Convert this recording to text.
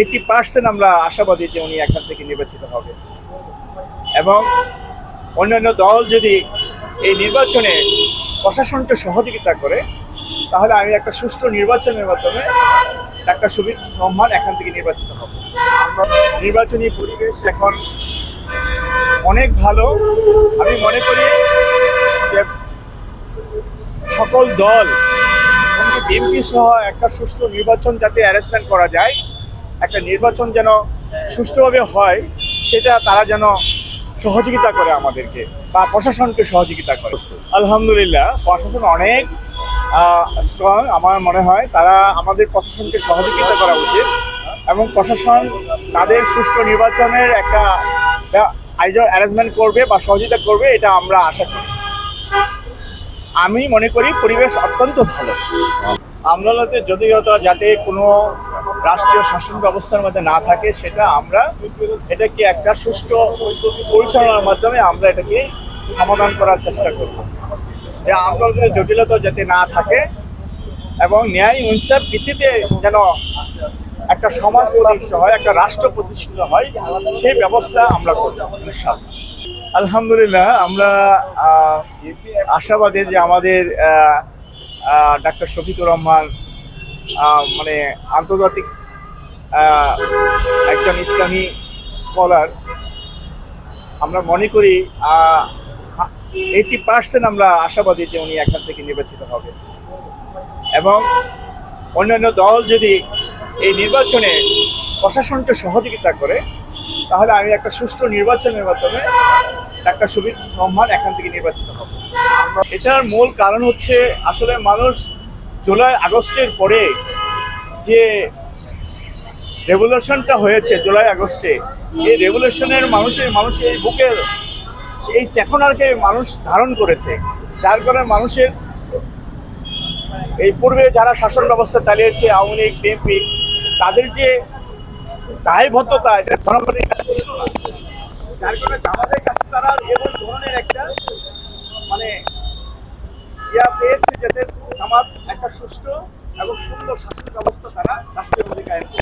Eighty percent আমরা আশাবাদী যে উনি এখান থেকে নির্বাচিত হবে। এবং অন্যান্য দল যদি এই নির্বাচনে প্রশাসনকে সহযোগিতা করে, তাহলে আমি একটা সুষ্ঠু নির্বাচনের মাধ্যমে ডাক্তার সুবির রহমান এখান থেকে নির্বাচিত হব। নির্বাচনী পরিবেশ এখন অনেক ভালো। আমি মনে করি যে সকল দল বিএনপি সহ একটা সুষ্ঠু নির্বাচন যাতে অ্যারেঞ্জমেন্ট করা যায় একটা নির্বাচন যেন সুষ্ঠুভাবে হয়, সেটা তারা যেন সহযোগিতা করে আমাদেরকে বা প্রশাসনকে সহযোগিতা করে। আলহামদুলিল্লাহ, প্রশাসন অনেক স্ট্রং আমার মনে হয় তারা আমাদের প্রশাসনকে সহযোগিতা করা উচিত এবং প্রশাসন তাদের সুষ্ঠু নির্বাচনের একটা আয়োজন অ্যারেঞ্জমেন্ট করবে বা সহযোগিতা করবে, এটা আমরা আশা করি। আমি মনে করি পরিবেশ অত্যন্ত ভালো। আমলাতে যদিও যাতে কোনো রাষ্ট্রীয় শাসন ব্যবস্থার মধ্যে না থাকে, সেটা আমরা এটাকে একটা সুষ্ঠু পরিচালনার মাধ্যমে আমরা এটাকে সমাধান করার চেষ্টা করব। আমলাদের জটিলতা যাতে না থাকে এবং ন্যায় ইনসাফ ভিত্তিতে যেন একটা সমাজ প্রতিষ্ঠিত হয়, একটা রাষ্ট্র প্রতিষ্ঠিত হয়, সেই ব্যবস্থা আমরা করব আলহামদুলিল্লাহ, আমরা আশাবাদী যে আমাদের ডাক্তার শফিকুর রহমান মানে আন্তর্জাতিক একজন ইসলামী স্কলার। আমরা মনে করি এইটি পার্সেন্ট আমরা আশাবাদী যে উনি এখান থেকে নির্বাচিত হবে। এবং অন্যান্য দল যদি এই নির্বাচনে প্রশাসনকে সহযোগিতা করে, তাহলে আমি একটা সুষ্ঠু নির্বাচনের মাধ্যমে ডাক্তার সুবির রহমান এখান থেকে নির্বাচিত হব। এটার মূল কারণ হচ্ছে, আসলে মানুষ জুলাই আগস্টের পরে যে রেভলিউশনটা হয়েছে জুলাই, আগস্টে। এই রেভলিউশনের মানুষের মানুষের এই বুকের এই চেতনাকে মানুষ ধারণ করেছে। যার কারণে মানুষের এই পূর্বে যারা শাসন ব্যবস্থা চালিয়েছে, আওয়ামী লীগ, বিএনপি, তাদের যে দায়বদ্ধতা, এটা জনগণের কাছে যার কারণে আমাদের কাছে তারা এমন ধরনের একটা মানে ইয়া পেয়েছে সুষ্ঠু এবং সুন্দর শাসন ব্যবস্থা তারা রাষ্ট্রীয় মধ্যে করবে